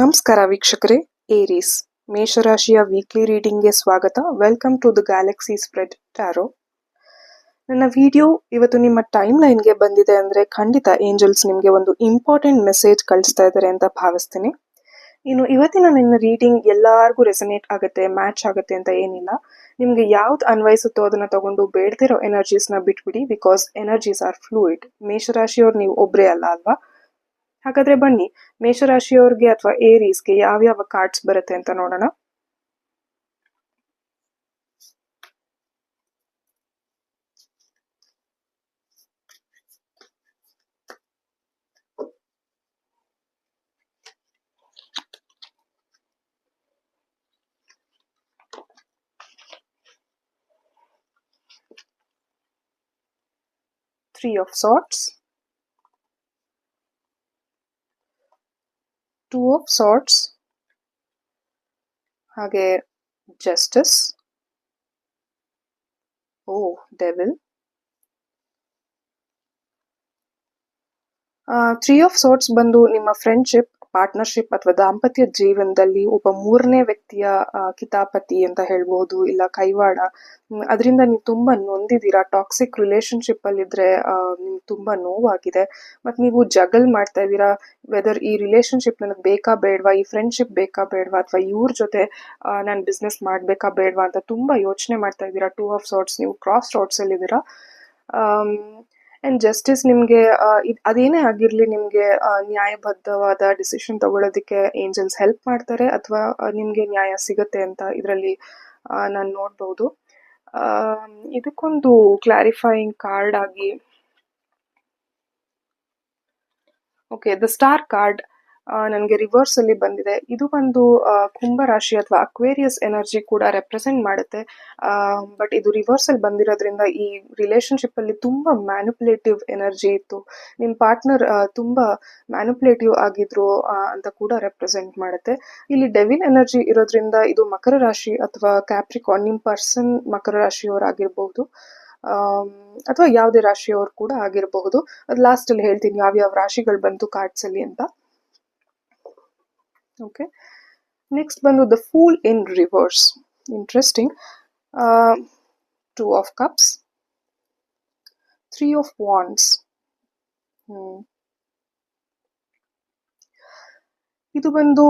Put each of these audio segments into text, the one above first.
ನಮಸ್ಕಾರ ವೀಕ್ಷಕರೇ, ಏರೀಸ್ ಮೇಷರಾಶಿಯ ವೀಕ್ಲಿ ರೀಡಿಂಗ್ಗೆ ಸ್ವಾಗತ. Welcome to the galaxy spread tarot ನನ್ನ ವಿಡಿಯೋ ಇವತ್ತು ನಿಮ್ಮ ಟೈಮ್ ಲೈನ್ಗೆ ಬಂದಿದೆ ಅಂದರೆ ಖಂಡಿತ ಏಂಜಲ್ಸ್ ನಿಮಗೆ ಒಂದು ಇಂಪಾರ್ಟೆಂಟ್ ಮೆಸೇಜ್ ಕಳಿಸ್ತಾ ಇದ್ದಾರೆ ಅಂತ ಭಾವಿಸ್ತೀನಿ. ಇನ್ನು ಇವತ್ತಿನ ನಿನ್ನ ರೀಡಿಂಗ್ ಎಲ್ಲರಿಗೂ ರೆಸನೇಟ್ ಆಗುತ್ತೆ ಮ್ಯಾಚ್ ಆಗುತ್ತೆ ಅಂತ ಏನಿಲ್ಲ. ನಿಮಗೆ ಯಾವ್ದು ಅನ್ವಯಿಸುತ್ತೋ ಅದನ್ನ ತಗೊಂಡು ಬೇಡದಿರೋ ಎನರ್ಜೀಸ್ನ ಬಿಟ್ಬಿಡಿ ಬಿಕಾಸ್ ಎನರ್ಜೀಸ್ ಆರ್ ಫ್ಲೂಯಿಡ್ ಮೇಷರಾಶಿಯವ್ರು ನೀವು ಒಬ್ಬರೇ ಅಲ್ಲ ಅಲ್ವಾ? ಹಾಗಾದ್ರೆ ಬನ್ನಿ ಮೇಷರಾಶಿಯವ್ರಿಗೆ ಅಥವಾ ಏರೀಸ್ಗೆ ಯಾವ್ಯಾವ ಕಾರ್ಡ್ಸ್ ಬರುತ್ತೆ ಅಂತ ನೋಡೋಣ. Three of swords two of swords ಹಾಗೆ justice oh devil three of swords ಬಂದು ನಿಮ್ಮ ಫ್ರೆಂಡ್ಶಿಪ್ ಪಾರ್ಟ್ನರ್ಶಿಪ್ ಅಥವಾ ದಾಂಪತ್ಯ ಜೀವನದಲ್ಲಿ ಒಬ್ಬ ಮೂರನೇ ವ್ಯಕ್ತಿಯ ಕಿತಾಪತಿ ಅಂತ ಹೇಳ್ಬೋದು, ಇಲ್ಲ ಕೈವಾಡ ಅದರಿಂದ ನೀವು ತುಂಬಾ ನೊಂದಿದ್ದೀರಾ. ಟಾಕ್ಸಿಕ್ ರಿಲೇಶನ್ಶಿಪ್ ಅಲ್ಲಿ ಇದ್ರೆ ನಿಮ್ಗೆ ತುಂಬಾ ನೋವಾಗಿದೆ. ಮತ್ತು ನೀವು ಜಗಲ್ ಮಾಡ್ತಾ ಇದ್ದೀರಾ ವೆದರ್ ಈ ರಿಲೇಶನ್ಶಿಪ್ ನನಗೆ ಬೇಕಾ ಬೇಡವಾ, ಈ ಫ್ರೆಂಡ್ಶಿಪ್ ಬೇಕಾ ಬೇಡವಾ, ಅಥವಾ ಇವ್ರ ಜೊತೆ ನಾನು ಬಿಸ್ನೆಸ್ ಮಾಡಬೇಕಾ ಬೇಡವಾ ಅಂತ ತುಂಬಾ ಯೋಚನೆ ಮಾಡ್ತಾ ಇದ್ದೀರಾ. ಟೂ ಆಫ್ ಸಾರ್ಟ್ಸ್ ನೀವು ಕ್ರಾಸ್ ರೋಡ್ಸ್ ಅಲ್ಲಿ ಇದ್ದೀರಾ ಆ್ಯಂಡ್ ಜಸ್ಟಿಸ್ ನಿಮಗೆ ಅದೇನೇ ಆಗಿರಲಿ ನಿಮಗೆ ನ್ಯಾಯಬದ್ಧವಾದ ಡಿಸಿಷನ್ ತಗೊಳ್ಳೋದಕ್ಕೆ ಏಂಜಲ್ಸ್ ಹೆಲ್ಪ್ ಮಾಡ್ತಾರೆ ಅಥವಾ ನಿಮಗೆ ನ್ಯಾಯ ಸಿಗತ್ತೆ ಅಂತ ಇದರಲ್ಲಿ ನಾನು ನೋಡ್ಬೋದು. ಇದಕ್ಕೊಂದು ಕ್ಲಾರಿಫೈಯಿಂಗ್ ಕಾರ್ಡ್ ಆಗಿ ಓಕೆ ದ ಸ್ಟಾರ್ ಕಾರ್ಡ್ ನನಗೆ ರಿವರ್ಸ್ ಅಲ್ಲಿ ಬಂದಿದೆ. ಇದು ಒಂದು ಕುಂಭ ರಾಶಿ ಅಥವಾ ಅಕ್ವೇರಿಯಸ್ ಎನರ್ಜಿ ಕೂಡ ರೆಪ್ರೆಸೆಂಟ್ ಮಾಡುತ್ತೆ. ಬಟ್ ಇದು ರಿವರ್ಸ್ ಅಲ್ಲಿ ಬಂದಿರೋದ್ರಿಂದ ಈ ರಿಲೇಶನ್ಶಿಪ್ ಅಲ್ಲಿ ತುಂಬಾ ಮ್ಯಾನುಪುಲೇಟಿವ್ ಎನರ್ಜಿ ಇತ್ತು. ನಿಮ್ಮ ಪಾರ್ಟ್ನರ್ ತುಂಬಾ ಮ್ಯಾನುಪುಲೇಟಿವ್ ಆಗಿದ್ರು ಅಂತ ಕೂಡ ರೆಪ್ರೆಸೆಂಟ್ ಮಾಡುತ್ತೆ. ಇಲ್ಲಿ ಡೆವಿನ್ ಎನರ್ಜಿ ಇರೋದ್ರಿಂದ ಇದು ಮಕರ ರಾಶಿ ಅಥವಾ ಕ್ಯಾಪ್ರಿಕಾನ್ ನಿಮ್ ಪರ್ಸನ್ ಮಕರ ರಾಶಿಯವರಾಗಿರ್ಬಹುದು ಅಥವಾ ಯಾವುದೇ ರಾಶಿಯವರು ಕೂಡ ಆಗಿರಬಹುದು ಅದು ಲಾಸ್ಟ್ ಅಲ್ಲಿ ಹೇಳ್ತೀನಿ, ಯಾವ್ಯಾವ ರಾಶಿಗಳು ಬಂತು ಕಾರ್ಡ್ಸ್ ಅಲ್ಲಿ ಅಂತ. ಓಕೆ ನೆಕ್ಸ್ಟ್ ಬಂದು the fool in reverse interesting two of cups three of wands ಇದು ಬಂದು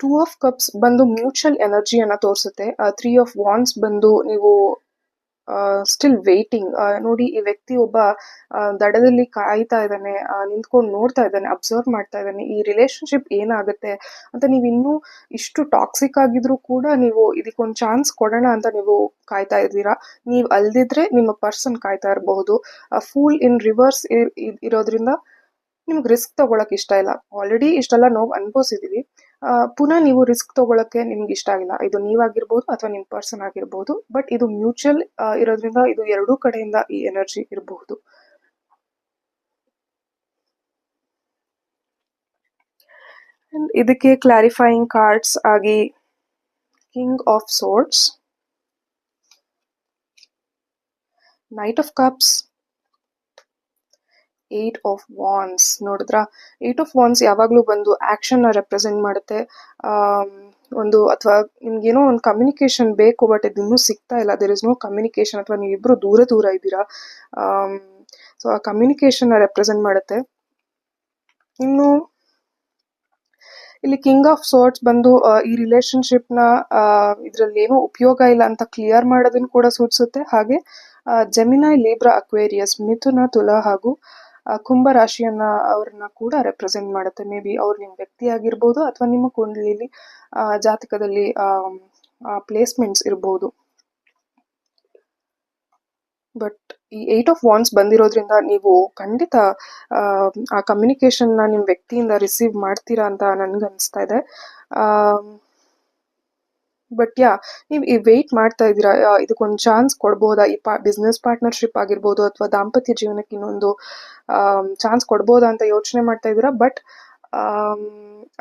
ಟೂ ಆಫ್ ಕಪ್ಸ್ ಬಂದು ಮ್ಯೂಚುವಲ್ ಎನರ್ಜಿಯನ್ನ ತೋರಿಸುತ್ತೆ. ತ್ರೀ ಆಫ್ ವಾನ್ಸ್ ಬಂದು ನೀವು ಸ್ಟಿಲ್ ವೇಟಿಂಗ್ ನೋಡಿ, ಈ ವ್ಯಕ್ತಿ ಒಬ್ಬ ದಡದಲ್ಲಿ ಕಾಯ್ತಾ ಇದ್ದಾನೆ ನಿಂತ್ಕೊಂಡು ನೋಡ್ತಾ ಇದ್ದಾನೆ ಅಬ್ಸರ್ವ್ ಮಾಡ್ತಾ ಇದ್ದಾನೆ, ಈ ರಿಲೇಶನ್ಶಿಪ್ ಏನಾಗುತ್ತೆ ಅಂತ ನೀವು ಇನ್ನೂ ಇಷ್ಟು ಟಾಕ್ಸಿಕ್ ಆಗಿದ್ರು ಕೂಡ ನೀವು ಇದಕ್ಕೊಂದು ಚಾನ್ಸ್ ಕೊಡೋಣ ಅಂತ ನೀವು ಕಾಯ್ತಾ ಇದ್ದೀರಾ? ನೀವು ಅಲ್ದಿದ್ರೆ ನಿಮ್ಮ ಪರ್ಸನ್ ಕಾಯ್ತಾ ಇರಬಹುದು. ಫುಲ್ ಇನ್ ರಿವರ್ಸ್ ಇರೋದ್ರಿಂದ ನಿಮ್ಗೆ ರಿಸ್ಕ್ ತಗೊಳಕ್ ಇಷ್ಟ ಇಲ್ಲ. ಆಲ್ರೆಡಿ ಇಷ್ಟೆಲ್ಲ ನೋವು ಅನುಭವಿಸಿದೀವಿ. ಪುನಃ ನೀವು ರಿಸ್ಕ್ ತಗೊಳಕ್ಕೆ ನಿಮ್ಗೆ ಇಷ್ಟ ಆಗಿಲ್ಲ. ಇದು ನೀವಾಗಿರ್ಬೋದು ಅಥವಾ ನಿಮ್ಮ ಪರ್ಸನ್ ಆಗಿರ್ಬೋದು ಬಟ್ ಇದು ಮ್ಯೂಚುವಲ್ ಇರೋದ್ರಿಂದ ಇದು ಎರಡೂ ಕಡೆಯಿಂದ ಈ ಎನರ್ಜಿ ಇರಬಹುದು. ಇದಕ್ಕೆ ಕ್ಲಾರಿಫೈಯಿಂಗ್ ಕಾರ್ಡ್ಸ್ ಆಗಿ king of swords knight of cups eight of wands ನೋಡಿದ್ರ? ಏಟ್ ಆಫ್ ವಾನ್ಸ್ ಯಾವಾಗಲೂ ಬಂದು ಆಕ್ಷನ್ ರೆಪ್ರೆಸೆಂಟ್ ಮಾಡುತ್ತೆ. ಒಂದು ಅಥವಾ ನಿಮ್ಗೇನೋ ಒಂದು ಕಮ್ಯುನಿಕೇಶನ್ ಬೇಕು ಬಟ್ ಇದು ಇನ್ನೂ ಸಿಗ್ತಾ ಇಲ್ಲ. ದೇರ್ ಇಸ್ ನೋ ಕಮ್ಯುನಿಕೇಶನ್ ಅಥವಾ ನೀವಿಬ್ರು ದೂರ ದೂರ ಇದ್ದೀರಾ? ಸೊ ಆ ಕಮ್ಯುನಿಕೇಶನ್ ರೆಪ್ರೆಸೆಂಟ್ ಮಾಡುತ್ತೆ. ಇನ್ನು, ಇಲ್ಲಿ ಕಿಂಗ್ ಆಫ್ ಸೋರ್ಟ್ಸ್ ಬಂದು ಈ ರಿಲೇಶನ್ಶಿಪ್ನ ಇದರಲ್ಲಿ ಏನೋ ಉಪಯೋಗ ಇಲ್ಲ ಅಂತ ಕ್ಲಿಯರ್ ಮಾಡೋದನ್ನು ಕೂಡ ಸೂಚಿಸುತ್ತೆ. ಹಾಗೆ ಜಮಿನಾಯ್ ಲೀಬ್ರಾ ಅಕ್ವೇರಿಯಸ್ ಮಿಥುನ ತುಲಾ ಹಾಗೂ ಕುಂಭ ರಾಶಿಯನ್ನ ಅವ್ರನ್ನ ಕೂಡ ರೆಪ್ರೆಸೆಂಟ್ ಮಾಡುತ್ತೆ. ಮೇ ಬಿ ಅವ್ರು ನಿಮ್ಮ ವ್ಯಕ್ತಿ ಆಗಿರ್ಬೋದು ಅಥವಾ ನಿಮ್ಮ ಕುಂಡಲಿಯಲ್ಲಿ ಜಾತಕದಲ್ಲಿ ಪ್ಲೇಸ್ಮೆಂಟ್ಸ್ ಇರ್ಬೋದು. ಬಟ್ ಈ ಏಟ್ ಆಫ್ ವಾನ್ಸ್ ಬಂದಿರೋದ್ರಿಂದ ನೀವು ಖಂಡಿತ ಆ, ಕಮ್ಯುನಿಕೇಶನ್ ಕಮ್ಯುನಿಕೇಶನ್ನ ನಿಮ್ಮ ವ್ಯಕ್ತಿಯಿಂದ ರಿಸೀವ್ ಮಾಡ್ತೀರಾ ಅಂತ ನನಗನ್ನಿಸ್ತಾ ಇದೆ. ಬಟ್ ಯಾ ನೀವು ಈ ವೆಯ್ಟ್ ಮಾಡ್ತಾ ಇದ್ದೀರಾ? ಇದಕ್ಕೊಂದು ಚಾನ್ಸ್ ಕೊಡ್ಬೋದಾ? ಈ ಪಾ ಬಿಸ್ನೆಸ್ ಪಾರ್ಟ್ನರ್ಶಿಪ್ ಆಗಿರ್ಬೋದು ಅಥವಾ ದಾಂಪತ್ಯ ಜೀವನಕ್ಕೆ ಇನ್ನೊಂದು ಚಾನ್ಸ್ ಕೊಡ್ಬೋದಾ ಅಂತ ಯೋಚನೆ ಮಾಡ್ತಾ ಇದ್ದೀರಾ? ಬಟ್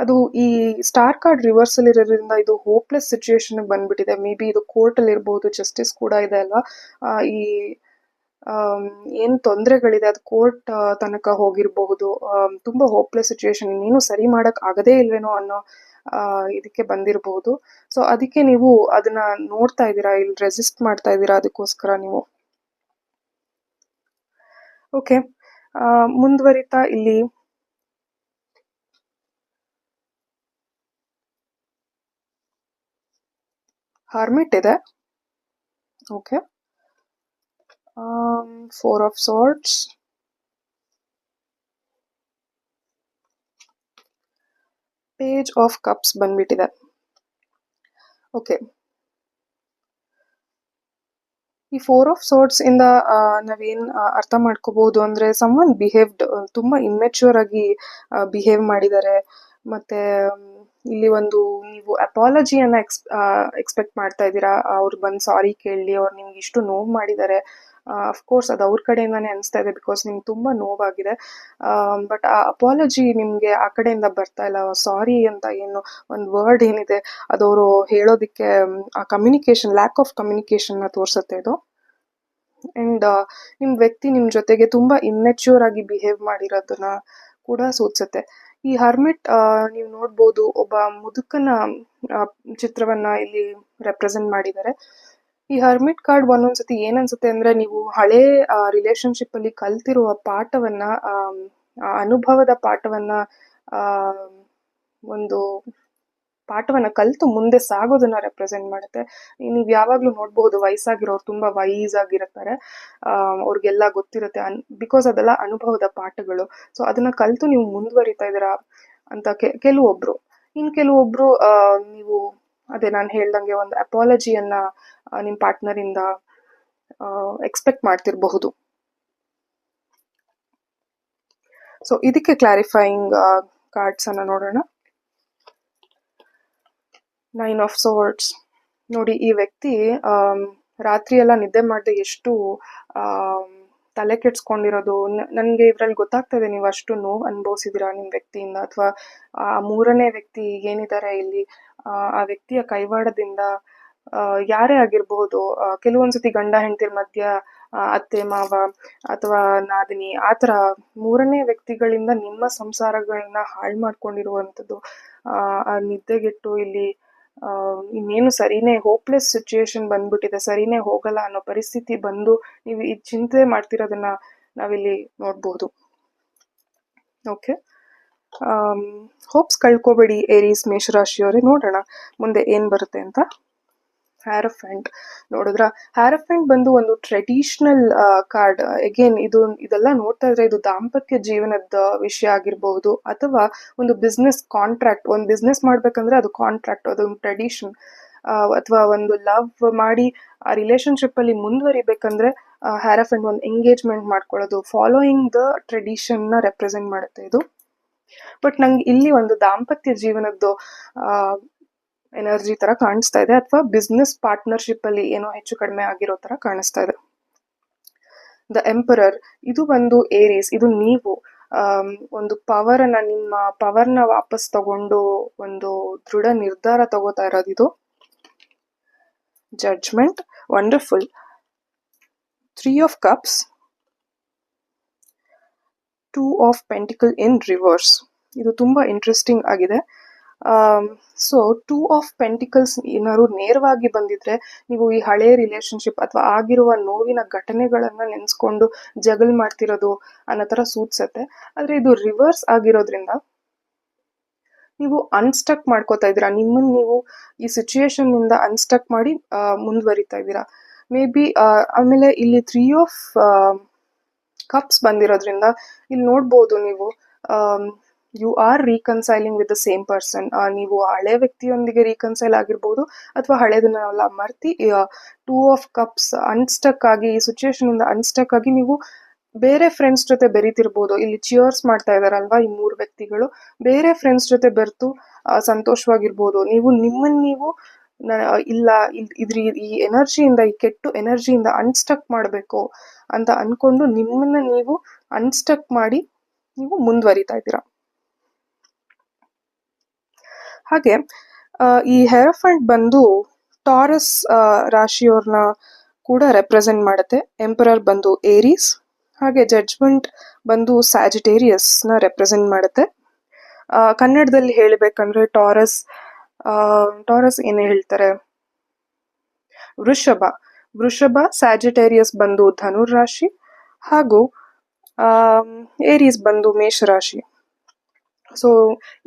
ಅದು ಈ ಸ್ಟಾರ್ ಕಾರ್ಡ್ ರಿವರ್ಸಲ್ ಇರೋದ್ರಿಂದ ಇದು ಹೋಪ್ಲೆಸ್ ಸಿಚುಯೇಷನ್ ಬಂದ್ಬಿಟ್ಟಿದೆ. ಮೇ ಬಿ ಇದು ಕೋರ್ಟ್ ಅಲ್ಲಿ ಇರ್ಬೋದು ಜಸ್ಟಿಸ್ ಕೂಡ ಇದೆ ಅಲ್ವಾ? ಈ ಏನು ತೊಂದರೆಗಳಿದೆ? ಅದು ಕೋರ್ಟ್ ತನಕ ಹೋಗಿರಬಹುದು. ತುಂಬ ಹೋಪ್ಲೆಸ್ ಸಿಚುಯೇಷನ್ ಇನ್ನೇನು ಸರಿ ಮಾಡಕ್ ಆಗದೇ ಇಲ್ವೇನೋ ಅನ್ನೋ ಇದಕ್ಕೆ ಬಂದಿರಬಹುದು ಸೊ ಅದಕ್ಕೆ ನೀವು ಅದನ್ನ ನೋಡ್ತಾ ಇದ್ದೀರಾ? ಇಲ್ಲಿ ರೆಸಿಸ್ಟ್ ಮಾಡ್ತಾ ಇದ್ದೀರಾ ಅದಕ್ಕೋಸ್ಕರ ನೀವು? ಓಕೆ ಮುಂದುವರಿತಾ ಇಲ್ಲಿ. ಹಾರ್ಮಿಟ್ ಇದೆ. Okay four of swords page of cups ಬಂದ್ಬಿಟ್ಟಿದೆ. ಓಕೆ ಈ ಫೋರ್ ಆಫ್ ಸೋರ್ಟ್ಸ್ ಇಂದ ನಾವೇನ್ ಅರ್ಥ ಮಾಡ್ಕೋಬಹುದು ಅಂದ್ರೆ ಸಮ್ವನ್ ಬಿಹೇವ್ಡ್ ತುಂಬಾ ಇಮ್ಮೆಚ್ಯೂರ್ ಆಗಿ ಬಿಹೇವ್ ಮಾಡಿದ್ದಾರೆ. ಮತ್ತೆ ಇಲ್ಲಿ ಒಂದು ನೀವು ಅಪಾಲಜಿಯನ್ನ ಎಕ್ಸ್ ಎಕ್ಸ್ಪೆಕ್ಟ್ ಮಾಡ್ತಾ ಇದ್ದೀರಾ, ಅವ್ರು ಬಂದು ಸಾರಿ ಕೇಳಲಿ ಅವ್ರು ನಿಮ್ಗೆ ಇಷ್ಟು ನೋವು ಮಾಡಿದ್ದಾರೆ. ಅಫ್ಕೋರ್ಸ್ ಅದು ಅವ್ರ ಕಡೆಯಿಂದಾನೇ ಅನಿಸ್ತಾ ಇದೆ ಬಿಕಾಸ್ ನಿಮ್ಗೆ ತುಂಬ ನೋವಾಗಿದೆ. ಬಟ್ ಆ ಅಪಾಲಜಿ ನಿಮಗೆ ಆ ಕಡೆಯಿಂದ ಬರ್ತಾ ಇಲ್ಲ. ಸಾರಿ ಅಂತ ಏನು, ಒಂದು ವರ್ಡ್ ಏನಿದೆ ಅದವರು ಹೇಳೋದಿಕ್ಕೆ ಆ ಕಮ್ಯುನಿಕೇಶನ್ ಲ್ಯಾಕ್ ಆಫ್ ಕಮ್ಯುನಿಕೇಷನ್ನ ತೋರಿಸುತ್ತೆ ಇದು. ಆ್ಯಂಡ್ ನಿಮ್ಮ ವ್ಯಕ್ತಿ ನಿಮ್ಮ ಜೊತೆಗೆ ತುಂಬ ಇಮ್ಮೆಚ್ಯೂರ್ ಆಗಿ ಬಿಹೇವ್ ಮಾಡಿರೋದನ್ನ ಕೂಡ ಸೂಚಿಸುತ್ತೆ. ಈ ಹರ್ಮಿಟ್ ನೀವು ನೋಡ್ಬೋದು, ಒಬ್ಬ ಮುದುಕನ ಚಿತ್ರವನ್ನ ಇಲ್ಲಿ ರೆಪ್ರೆಸೆಂಟ್ ಮಾಡಿದ್ದಾರೆ. ಈ ಹರ್ಮಿಟ್ ಕಾರ್ಡ್ ಒಂದೊಂದ್ಸತಿ ಏನನ್ಸುತ್ತೆ ಅಂದ್ರೆ ನೀವು ಹಳೆ ರಿಲೇಶನ್ಶಿಪ್ ಅಲ್ಲಿ ಕಲ್ತಿರುವ ಪಾಠವನ್ನ ಅನುಭವದ ಪಾಠವನ್ನ ಒಂದು ಪಾಠವನ್ನ ಕಲ್ತು ಮುಂದೆ ಸಾಗೋದನ್ನ ರೆಪ್ರೆಸೆಂಟ್ ಮಾಡುತ್ತೆ. ನೀವು ಯಾವಾಗ್ಲೂ ನೋಡಬಹುದು ವಯಸ್ಸಾಗಿರೋರು ತುಂಬಾ ವೈಸ್ ಆಗಿರ್ತಾರೆ ಅವ್ರಿಗೆಲ್ಲ ಗೊತ್ತಿರುತ್ತೆ ಅನ್ ಬಿಕಾಸ್ ಅದೆಲ್ಲ ಅನುಭವದ ಪಾಠಗಳು. ಸೊ ಅದನ್ನ ಕಲ್ತು ನೀವು ಮುಂದುವರಿತಾ ಇದ್ದೀರಾ ಅಂತ ಕೆಲವೊಬ್ರು. ಇನ್ ಕೆಲವೊಬ್ರು ನೀವು ಅದೇ ನಾನು ಹೇಳ್ದಂಗೆ ಒಂದು ಅಪಾಲಜಿಯನ್ನ ನಿಮ್ಮ ಪಾರ್ಟ್ನರ್ ಇಂದ ಎಕ್ಸ್ಪೆಕ್ಟ್ ಮಾಡ್ತಿರಬಹುದು. ಸೊ ಇದಕ್ಕೆ ಕ್ಲಾರಿಫೈಯಿಂಗ್ ಕಾರ್ಡ್ಸ್ ಅನ್ನ ನೋಡೋಣ. ನೈನ್ ಆಫ್ ಸೋರ್ಟ್ಸ್ ನೋಡಿ, ಈ ವ್ಯಕ್ತಿ ರಾತ್ರಿ ಎಲ್ಲ ನಿದ್ದೆ ಮಾಡದೆ ಎಷ್ಟು ತಲೆ ಕೆಡ್ಸ್ಕೊಂಡಿರೋದು. ನನಗೆ ಇದ್ರಲ್ಲಿ ಇದೆ ನೀವು ಅಷ್ಟು ನೋವು ಅನುಭವಿಸಿದಿರಾ ನಿಮ್ಮ ವ್ಯಕ್ತಿಯಿಂದ? ಅಥವಾ, ಆ, ಮೂರನೇ ವ್ಯಕ್ತಿ ಏನಿದ್ದಾರೆ ಇಲ್ಲಿ? ಆ, ವ್ಯಕ್ತಿಯ ಕೈವಾಡದಿಂದ ಯಾರೇ ಆಗಿರಬಹುದು ಕೆಲವೊಂದ್ಸತಿ ಗಂಡ ಹೆಂಡತಿರ ಮಧ್ಯ ಅತ್ತೆ ಮಾವ ಅಥವಾ ನಾದಿನಿ ಆ ಥರ ಮೂರನೇ ವ್ಯಕ್ತಿಗಳಿಂದ ನಿಮ್ಮ ಸಂಸಾರಗಳನ್ನ ಹಾಳು ಮಾಡ್ಕೊಂಡಿರುವಂಥದ್ದು ಆ, ನಿದ್ದೆಗೆಟ್ಟು ಇಲ್ಲಿ ಇನ್ನೇನು ಸರಿನೇ ಹೋಪ್ಲೆಸ್ ಸಿಚುಯೇಷನ್ ಬಂದ್ಬಿಟ್ಟಿದೆ ಸರಿನೇ ಹೋಗಲ್ಲ ಅನ್ನೋ ಪರಿಸ್ಥಿತಿ ಬಂದು ನೀವು ಈ ಚಿಂತೆ ಮಾಡ್ತಿರೋದನ್ನ ನಾವಿಲ್ಲಿ ನೋಡ್ಬೋದು. ಓಕೆ ಹೋಪ್ಸ್ ಕಳ್ಕೊಬೇಡಿ ಏರೀಸ್ ಮೇಷರಾಶಿಯವರೇ ನೋಡೋಣ. ಮುಂದೆ ಏನ್ ಬರುತ್ತೆ ಅಂತ? ಹ್ಯಾರಫೆಂಟ್ ನೋಡಿದ್ರ. ಹ್ಯಾರಫೆಂಟ್ ಬಂದು ಒಂದು ಟ್ರೆಡಿಷನಲ್ ಕಾರ್ಡ್ ಅಗೇನ್ ಇದು ಇದೆಲ್ಲ ನೋಡ್ತಾ ಇದ್ರೆ ಇದು ದಾಂಪತ್ಯ ಜೀವನದ ವಿಷಯ ಆಗಿರ್ಬಹುದು ಅಥವಾ ಒಂದು ಬಿಸ್ನೆಸ್ ಕಾಂಟ್ರಾಕ್ಟ್ ಒಂದು ಬಿಸ್ನೆಸ್ ಮಾಡ್ಬೇಕಂದ್ರೆ ಅದು ಕಾಂಟ್ರಾಕ್ಟ್ ಅದೊಂದು ಟ್ರೆಡಿಷನ್ ಅಥವಾ ಒಂದು ಲವ್ ಮಾಡಿ ಆ ರಿಲೇಶನ್ಶಿಪ್ ಅಲ್ಲಿ ಮುಂದುವರಿಬೇಕಂದ್ರೆ ಹ್ಯಾರಫೆಂಟ್ ಒಂದು ಎಂಗೇಜ್ಮೆಂಟ್ ಮಾಡ್ಕೊಳ್ಳೋದು. ಫಾಲೋಯಿಂಗ್ ದ ಟ್ರೆಡಿಷನ್ನ ರೆಪ್ರೆಸೆಂಟ್ ಮಾಡುತ್ತೆ ಇದು. ಬಟ್ ನಂಗೆ ಇಲ್ಲಿ ಒಂದು ದಾಂಪತ್ಯ ಜೀವನದ್ದು ಎನರ್ಜಿ ತರ ಕಾಣಿಸ್ತಾ ಇದೆ ಅಥವಾ ಬಿಸ್ನೆಸ್ ಪಾರ್ಟ್ನರ್ಶಿಪ್ ಅಲ್ಲಿ ಏನೋ ಹೆಚ್ಚು ಕಡಿಮೆ ಆಗಿರೋ ತರ ಕಾಣಿಸ್ತಾ ಇದೆ. ದ ಎಂಪರರ್ ಇದು ಒಂದು ಏರೀಸ್ ಇದು ನೀವು ಒಂದು ಪವರ್ ಅನ್ನ ನಿಮ್ಮ ಪವರ್ನ ವಾಪಸ್ ತಗೊಂಡು ಒಂದು ದೃಢ ನಿರ್ಧಾರ ತಗೋತಾ ಇರೋದು ಇದು. Judgement wonderful three of cups two of pentacle in reverse ಇದು ತುಂಬಾ ಇಂಟ್ರೆಸ್ಟಿಂಗ್ ಆಗಿದೆ. ಸೊ ಟೂ ಆಫ್ ಪೆಂಟಿಕಲ್ಸ್ ಏನಾದ್ರು ನೇರವಾಗಿ ಬಂದಿದ್ರೆ ನೀವು ಈ ಹಳೆ ರಿಲೇಶನ್ಶಿಪ್ ಅಥವಾ ಆಗಿರುವ ನೋವಿನ ಘಟನೆಗಳನ್ನ ನೆನೆಸ್ಕೊಂಡು ಜಗಳ ಮಾಡ್ತಿರೋದು ಅನ್ನೋ ಥರ ಸೂಚಿಸತ್ತೆ. ಆದ್ರೆ ಇದು ರಿವರ್ಸ್ ಆಗಿರೋದ್ರಿಂದ ನೀವು ಅನ್ಸ್ಟಕ್ ಮಾಡ್ಕೋತಾ ಇದ್ದೀರಾ. ನಿಮ್ಮನ್ನು ನೀವು ಈ ಸಿಚುಯೇಷನ್ನಿಂದ ಅನ್ಸ್ಟಕ್ ಮಾಡಿ ಮುಂದುವರಿತಾ ಇದ್ದೀರಾ. ಮೇ ಬಿ ಆಮೇಲೆ ಇಲ್ಲಿ ತ್ರೀ ಆಫ್ ಕಪ್ಸ್ ಬಂದಿರೋದ್ರಿಂದ ಇಲ್ಲಿ ನೋಡ್ಬೋದು ನೀವು you are reconciling with the same person ನೀವು ಹಳೆ ವ್ಯಕ್ತಿಯೊಂದಿಗೆ ರೀಕನ್ಸೈಲ್ ಆಗಿರ್ಬೋದು ಅಥವಾ ಹಳೇದನ್ನೆಲ್ಲ ಮರ್ತಿ ಟೂ ಆಫ್ ಕಪ್ಸ್ ಅನ್ಸ್ಟಕ್ ಆಗಿ, ಈ ಸಿಚುಯೇಷನ್ ಇಂದ ಅನ್ಸ್ಟಕ್ ಆಗಿ ನೀವು ಬೇರೆ ಫ್ರೆಂಡ್ಸ್ ಜೊತೆ ಬೆರೀತಿರ್ಬೋದು. ಇಲ್ಲಿ ಚಿಯರ್ಸ್ ಮಾಡ್ತಾ ಇದಾರಲ್ವಾ ಈ ಮೂರು ವ್ಯಕ್ತಿಗಳು? ಬೇರೆ ಫ್ರೆಂಡ್ಸ್ ಜೊತೆ ಬೆರೆತು ಸಂತೋಷವಾಗಿರ್ಬೋದು. ನೀವು ನಿಮ್ಮನ್ನ ನೀವು ಇಲ್ಲ ಇದ್- ಇದ್ರ, ಈ ಎನರ್ಜಿಯಿಂದ ಈ ಕೆಟ್ಟು ಎನರ್ಜಿಯಿಂದ ಅನ್ಸ್ಟಕ್ ಮಾಡಬೇಕು ಅಂತ ಅನ್ಕೊಂಡು ನಿಮ್ಮನ್ನ ನೀವು ಅನ್ಸ್ಟಕ್ ಮಾಡಿ ನೀವು ಮುಂದುವರಿತಾ ಇದ್ದೀರಾ. ಹಾಗೆ ಈ ಹೆರಫಂಡ್ ಬಂದು ಟಾರಸ್ ರಾಶಿಯವ್ರನ್ನ ಕೂಡ ರೆಪ್ರೆಸೆಂಟ್ ಮಾಡುತ್ತೆ. ಎಂಪರರ್ ಬಂದು ಏರೀಸ್ ಹಾಗೆ ಜಡ್ಜ್ಮೆಂಟ್ ಬಂದು ಸ್ಯಾಜಿಟೇರಿಯಸ್ನ ರೆಪ್ರೆಸೆಂಟ್ ಮಾಡುತ್ತೆ. ಕನ್ನಡದಲ್ಲಿ ಹೇಳಬೇಕಂದ್ರೆ ಟಾರಸ್ ಟಾರಸ್ ಏನು ಹೇಳ್ತಾರೆ? ವೃಷಭ. ವೃಷಭ ಸ್ಯಾಜಿಟೇರಿಯಸ್ ಬಂದು ಧನುರ್ ರಾಶಿ, ಹಾಗೂ ಏರೀಸ್ ಬಂದು ಮೇಷರಾಶಿ ಸೊ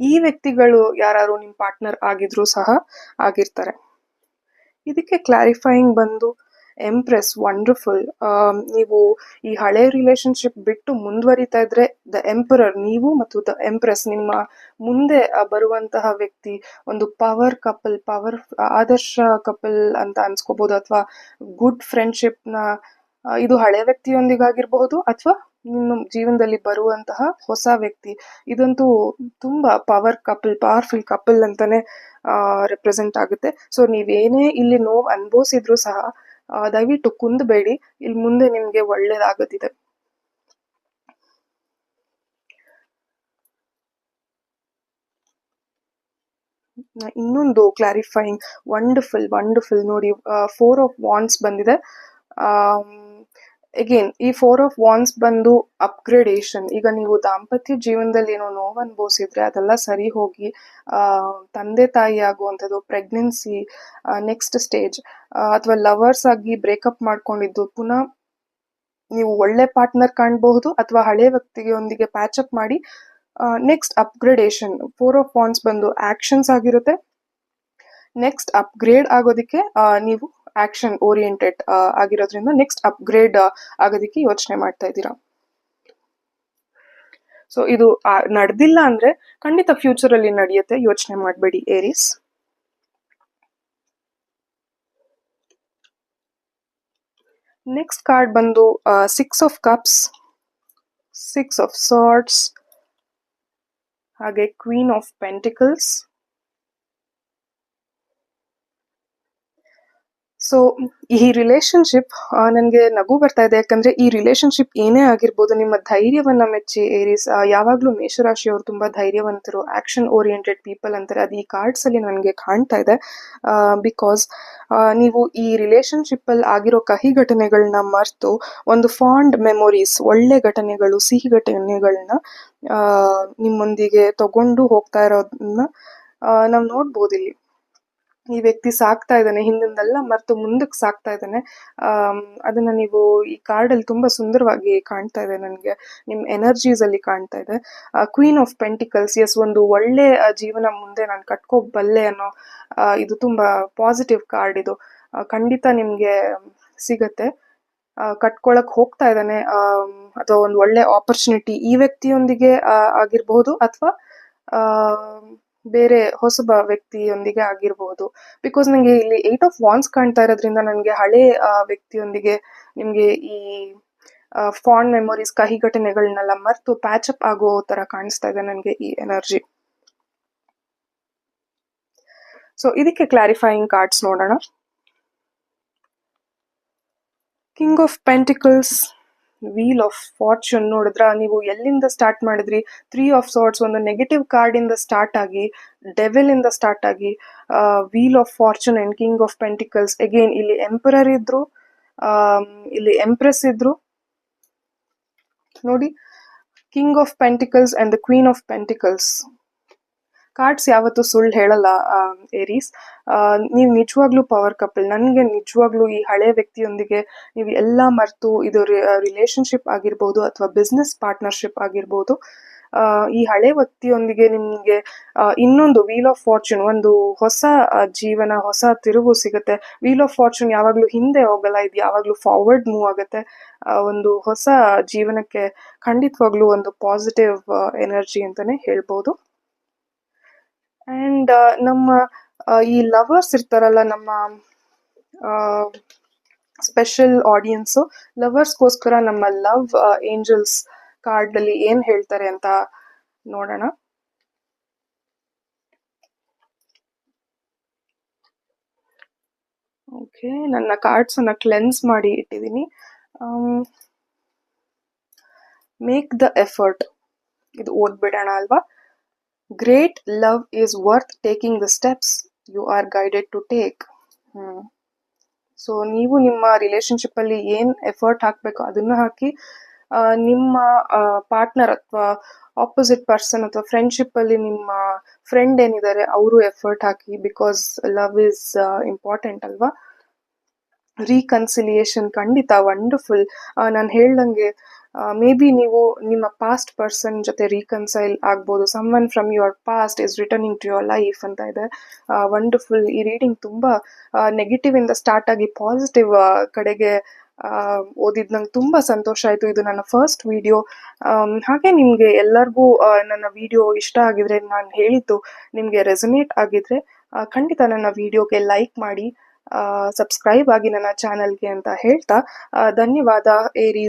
ಈ ವ್ಯಕ್ತಿಗಳು ಯಾರು ನಿಮ್ಮ ಪಾರ್ಟ್ನರ್ ಆಗಿದ್ರು ಸಹ ಆಗಿರ್ತಾರೆ. ಇದಕ್ಕೆ ಕ್ಲಾರಿಫೈಯಿಂಗ್ ಬಂದು ಎಂಪ್ರೆಸ್ ವಂಡರ್ಫುಲ್ ನೀವು ಈ ಹಳೆ ರಿಲೇಶನ್ಶಿಪ್ ಬಿಟ್ಟು ಮುಂದುವರಿತಾ ಇದ್ರೆ ದ ಎಂಪರರ್ ನೀವು ಮತ್ತು ದ ಎಂಪ್ರೆಸ್ ನಿಮ್ಮ ಮುಂದೆ ಬರುವಂತಹ ವ್ಯಕ್ತಿ, ಒಂದು ಪವರ್ ಕಪಲ್ ಪವರ್ ಆದರ್ಶ ಕಪಲ್ ಅಂತ ಅನ್ಸ್ಕೋಬಹುದು ಅಥವಾ ಗುಡ್ ಫ್ರೆಂಡ್ಶಿಪ್ನ ಇದು ಹಳೆ ವ್ಯಕ್ತಿಯೊಂದಿಗಾಗಿರಬಹುದು ಅಥವಾ ನಿಮ್ಮ ಜೀವನದಲ್ಲಿ ಬರುವಂತಹ ಹೊಸ ವ್ಯಕ್ತಿ. ಇದಂತೂ ತುಂಬಾ ಪವರ್ ಕಪಲ್ ಪವರ್ಫುಲ್ ಕಪಲ್ ಅಂತಾನೆ ರೆಪ್ರೆಸೆಂಟ್ ಆಗುತ್ತೆ. ಸೊ ನೀವೇನೇ ಇಲ್ಲಿ ನೋವು ಅನುಭವಿಸಿದ್ರು ಸಹ ದಯವಿಟ್ಟು ಕುಂದಬೇಡಿ. ಇಲ್ಲಿ ಮುಂದೆ ನಿಮಗೆ ಒಳ್ಳೇದಾಗುತ್ತಿದೆ ಇನ್ನೊಂದು ಕ್ಲಾರಿಫೈಯಿಂಗ್ ವಂಡರ್ಫುಲ್ ವಂಡರ್ಫುಲ್ ನೋಡಿ ಫೋರ್ ಆಫ್ ವಾನ್ಸ್ ಬಂದಿದೆ. ಅಗೇನ್ ಈ ಫೋರ್ ಆಫ್ ವಾನ್ಸ್ ಬಂದು ಅಪ್ಗ್ರೇಡೇಷನ್ ಈಗ ನೀವು ದಾಂಪತ್ಯ ಜೀವನದಲ್ಲಿ ಏನೋ ನೋವು ಅನುಭವಿಸಿದ್ರೆ ಅದೆಲ್ಲ ಸರಿ ಹೋಗಿ ತಂದೆ ತಾಯಿ ಆಗುವಂಥದ್ದು ಪ್ರೆಗ್ನೆನ್ಸಿ ನೆಕ್ಸ್ಟ್ ಸ್ಟೇಜ್ ಅಥವಾ ಲವರ್ಸ್ ಆಗಿ ಬ್ರೇಕಪ್ ಮಾಡ್ಕೊಂಡಿದ್ದು, ಪುನಃ ನೀವು ಒಳ್ಳೆ ಪಾರ್ಟ್ನರ್ ಕಾಣಬಹುದು ಅಥವಾ ಹಳೆ ವ್ಯಕ್ತಿಯೊಂದಿಗೆ ಪ್ಯಾಚ್ ಅಪ್ ಮಾಡಿ next upgradation four of wands ಬಂದು ಆಕ್ಷನ್ಸ್ ಆಗಿರುತ್ತೆ. ನೆಕ್ಸ್ಟ್ ಅಪ್ಗ್ರೇಡ್ ಆಗೋದಕ್ಕೆ ನೀವು ಆಕ್ಷನ್ ಓರಿಯೆಂಟೆಡ್ ಆಗಿರೋದ್ರಿಂದ ನೆಕ್ಸ್ಟ್ ಅಪ್ಗ್ರೇಡ್ ಆಗೋದಕ್ಕೆ ಯೋಚನೆ ಮಾಡ್ತಾ ಇದ್ದೀರಾ? ಸೊ ಇದು ನಡೆದಿಲ್ಲ ಅಂದ್ರೆ ಖಂಡಿತ ಫ್ಯೂಚರ್ ಅಲ್ಲಿ ನಡೆಯುತ್ತೆ. ಯೋಚನೆ ಮಾಡಬೇಡಿ ಏರಿಸ್ ನೆಕ್ಸ್ಟ್ ಕಾರ್ಡ್ ಬಂದು six of cups six of swords ಹಾಗೆ ಕ್ವೀನ್ ಆಫ್ ಪೆಂಟಿಕಲ್ಸ್ ಸೊ ಈ ರಿಲೇಶನ್ಶಿಪ್ ನನಗೆ ನಗು ಬರ್ತಾ ಇದೆ. ಯಾಕಂದ್ರೆ ಈ ರಿಲೇಶನ್ಶಿಪ್ ಏನೇ ಆಗಿರ್ಬೋದು, ನಿಮ್ಮ ಧೈರ್ಯವನ್ನ ಮೆಚ್ಚಿ ಏರಿಸ್ ಯಾವಾಗಲೂ ಮೇಷರಾಶಿಯವರು ತುಂಬಾ ಧೈರ್ಯವಂತರು ಆಕ್ಷನ್ ಓರಿಯೆಂಟೆಡ್ ಪೀಪಲ್ ಅಂತಾರೆ. ಅದು ಈ ಕಾರ್ಡ್ಸ್ ಅಲ್ಲಿ ನನಗೆ ಕಾಣ್ತಾ ಇದೆ. ಬಿಕಾಸ್ ನೀವು ಈ ರಿಲೇಶನ್ಶಿಪ್ ಅಲ್ಲಿ ಆಗಿರೋ ಕಹಿ ಘಟನೆಗಳನ್ನ ಮರೆತು, ಒಂದು ಫಾಂಡ್ ಮೆಮೊರೀಸ್ ಒಳ್ಳೆ ಘಟನೆಗಳು, ಸಿಹಿ ಘಟನೆಗಳನ್ನ ನಿಮ್ಮೊಂದಿಗೆ ತಗೊಂಡು ಹೋಗ್ತಾ ಇರೋದನ್ನ ನಾವು ನೋಡ್ಬೋದು ಇಲ್ಲಿ. ಈ ವ್ಯಕ್ತಿ ಸಾಕ್ತಾ ಇದ್ದಾನೆ ಹಿಂದಿಂದೆಲ್ಲ ಮರೆತು ಮುಂದಕ್ಕೆ ಸಾಕ್ತಾ ಇದ್ದಾನೆ. ಅದನ್ನು ನೀವು ಈ ಕಾರ್ಡ್ ಅಲ್ಲಿ ತುಂಬಾ ಸುಂದರವಾಗಿ ಕಾಣ್ತಾ ಇದೆ ನನಗೆ. ನಿಮ್ಮ ಎನರ್ಜೀಸ್ ಅಲ್ಲಿ ಕಾಣ್ತಾ ಇದೆ. ಕ್ವೀನ್ ಆಫ್ ಪೆಂಟಿಕಲ್ಸ್ ಎಸ್ ಒಂದು ಒಳ್ಳೆ ಜೀವನ ಮುಂದೆ ನಾನು ಕಟ್ಕೋಬಲ್ಲೆ ಅನ್ನೋ ಇದು ತುಂಬಾ ಪಾಸಿಟಿವ್ ಕಾರ್ಡ್ ಇದು. ಖಂಡಿತ ನಿಮಗೆ ಸಿಗತ್ತೆ. ಕಟ್ಕೊಳಕ್ ಹೋಗ್ತಾ ಇದ್ದಾನೆ. ಅಥವಾ ಒಂದು ಒಳ್ಳೆ ಆಪರ್ಚುನಿಟಿ ಈ ವ್ಯಕ್ತಿಯೊಂದಿಗೆ ಆಗಿರ್ಬಹುದು ಅಥವಾ ಬೇರೆ ಹೊಸಬ ವ್ಯಕ್ತಿಯೊಂದಿಗೆ ಆಗಿರಬಹುದು ಬಿಕಾಸ್ ನಂಗೆ ಇಲ್ಲಿ ಏಟ್ ಆಫ್ ವಾನ್ಸ್ ಕಾಣ್ತಾ ಇರೋದ್ರಿಂದ ನನಗೆ ಹಳೆ ವ್ಯಕ್ತಿಯೊಂದಿಗೆ ನಿಮ್ಗೆ ಈ ಫಾಂಡ್ ಮೆಮೊರೀಸ್ ಕಹಿ ಘಟನೆಗಳನ್ನೆಲ್ಲ ಮರೆತು ಪ್ಯಾಚ್ ಅಪ್ ಆಗೋ ತರ ಕಾಣಿಸ್ತಾ ಇದೆ ನನಗೆ ಈ ಎನರ್ಜಿ ಸೊ ಇದಕ್ಕೆ ಕ್ಲಾರಿಫೈಯಿಂಗ್ ಕಾರ್ಡ್ಸ್ ನೋಡೋಣ. King of pentacles wheel of fortune ನೋಡಿದ್ರ ನೀವು ಎಲ್ಲಿಂದ ಸ್ಟಾರ್ಟ್ ಮಾಡಿದ್ರಿ? ತ್ರೀ ಆಫ್ ಸಾರ್ಟ್ಸ್ ಒಂದು ನೆಗೆಟಿವ್ ಕಾರ್ಡ್ ಇಂದ ಸ್ಟಾರ್ಟ್ ಆಗಿ ಡೆವಿಲ್ ಇಂದ ಸ್ಟಾರ್ಟ್ ಆಗಿ wheel of fortune and king of pentacles again ಇಲ್ಲಿ ಎಂಪರರ್ ಇದ್ರು ಇಲ್ಲಿ ಎಂಪ್ರೆಸ್ ಇದ್ರು. ನೋಡಿ king of pentacles and the queen of pentacles cards ಯಾವತ್ತೂ ಸುಳ್ಳು ಹೇಳಲ್ಲ ಏರೀಸ್ ನೀವು ನಿಜವಾಗ್ಲೂ ಪವರ್ ಕಪಲ್ ನನಗೆ ನಿಜವಾಗ್ಲೂ ಈ ಹಳೆ ವ್ಯಕ್ತಿಯೊಂದಿಗೆ ನೀವು ಎಲ್ಲ ಮರೆತು ಇದು ರಿಲೇಶನ್ಶಿಪ್ ಆಗಿರ್ಬೋದು ಅಥವಾ ಬಿಸ್ನೆಸ್ ಪಾರ್ಟ್ನರ್ಶಿಪ್ ಆಗಿರ್ಬೋದು ಈ ಹಳೆ ವ್ಯಕ್ತಿಯೊಂದಿಗೆ ನಿಮಗೆ ಇನ್ನೊಂದು ವೀಲ್ ಆಫ್ ಫಾರ್ಚೂನ್ ಒಂದು ಹೊಸ ಜೀವನ, ಹೊಸ ತಿರುವು ಸಿಗುತ್ತೆ. ವೀಲ್ ಆಫ್ ಫಾರ್ಚೂನ್ ಯಾವಾಗಲೂ ಹಿಂದೆ ಹೋಗಲ್ಲ, ಇದು ಯಾವಾಗಲೂ ಫಾರ್ವರ್ಡ್ ಮೂವ್ ಆಗುತ್ತೆ. ಒಂದು ಹೊಸ ಜೀವನಕ್ಕೆ ಖಂಡಿತವಾಗ್ಲೂ ಒಂದು ಪಾಸಿಟಿವ್ ಎನರ್ಜಿ ಅಂತಾನೆ ಹೇಳ್ಬೋದು. ಅಂಡ್ ನಮ್ಮ ಆ, ಈ ಲವರ್ಸ್ ಇರ್ತಾರಲ್ಲ ನಮ್ಮ ಸ್ಪೆಷಲ್ ಆಡಿಯನ್ಸು ಲವರ್ಸ್ಗೋಸ್ಕರ ನಮ್ಮ ಲವ್ ಏಂಜಲ್ಸ್ ಕಾರ್ಡ್ ಅಲ್ಲಿ ಏನ್ ಹೇಳ್ತಾರೆ ಅಂತ ನೋಡೋಣ. ಓಕೆ ನನ್ನ ಕಾರ್ಡ್ಸ್ ಅನ್ನ ಕ್ಲೆನ್ಸ್ ಮಾಡಿ ಇಟ್ಟಿದ್ದೀನಿ. ಮೇಕ್ ದ ಎಫರ್ಟ್ ಇದು ಓದ್ಬಿಡೋಣ ಅಲ್ವಾ? Great love is worth taking the steps you are guided to take. Hmm. So ನೀವು ನಿಮ್ಮ ರಿಲೇಶನ್ಶಿಪ್ ಅಲ್ಲಿ ಏನ್ ಎಫರ್ಟ್ ಹಾಕಬೇಕು ಅದನ್ನ ಹಾಕಿ ನಿಮ್ಮ ಪಾರ್ಟ್ನರ್ ಅಥವಾ ಆಪೋಸಿಟ್ ಪರ್ಸನ್ ಅಥವಾ ಫ್ರೆಂಡ್ಶಿಪ್ ಅಲ್ಲಿ ನಿಮ್ಮ ಫ್ರೆಂಡ್ ಏನಿದ್ದಾರೆ ಅವರು ಎಫರ್ಟ್ ಹಾಕಿ ಬಿಕಾಸ್ ಲವ್ ಇಸ್ ಇಂಪಾರ್ಟೆಂಟ್ ಅಲ್ವಾ? ರೀಕನ್ಸಿಲಿಯೇಷನ್ ಖಂಡಿತ ವಂಡರ್ಫುಲ್ ನಾನು ಹೇಳ್ದಂಗೆ ಮೇ ಬಿ ನೀವು ನಿಮ್ಮ ಪಾಸ್ಟ್ ಪರ್ಸನ್ ಜೊತೆ ರೀಕನ್ಸೈಲ್ ಆಗ್ಬೋದು. Someone from your past is returning to your life ಅಂತ ಇದೆ. ವಂಡರ್ಫುಲ್ ಈ ರೀಡಿಂಗ್ ತುಂಬಾ ನೆಗೆಟಿವ್ ಇಂದ ಸ್ಟಾರ್ಟ್ ಆಗಿ ಪಾಸಿಟಿವ್ ಕಡೆಗೆ ಓದಿದ್ ನಂಗೆ ತುಂಬಾ ಸಂತೋಷ ಆಯಿತು. ಇದು ನನ್ನ ಫಸ್ಟ್ ವಿಡಿಯೋ ಹಾಗೆ ನಿಮಗೆ ಎಲ್ಲರಿಗೂ ನನ್ನ ವಿಡಿಯೋ ಇಷ್ಟ ಆಗಿದ್ರೆ ನಾನು ಹೇಳಿದ್ದು ನಿಮಗೆ ರೆಸನೇಟ್ ಆಗಿದ್ರೆ ಖಂಡಿತ ನನ್ನ ವಿಡಿಯೋಗೆ ಲೈಕ್ ಮಾಡಿ ಸಬ್ಸ್ಕ್ರೈಬ್ ಆಗಿ ನನ್ನ ಚಾನಲ್ಗೆ ಅಂತ ಹೇಳ್ತಾ ಧನ್ಯವಾದ, ಏರಿ.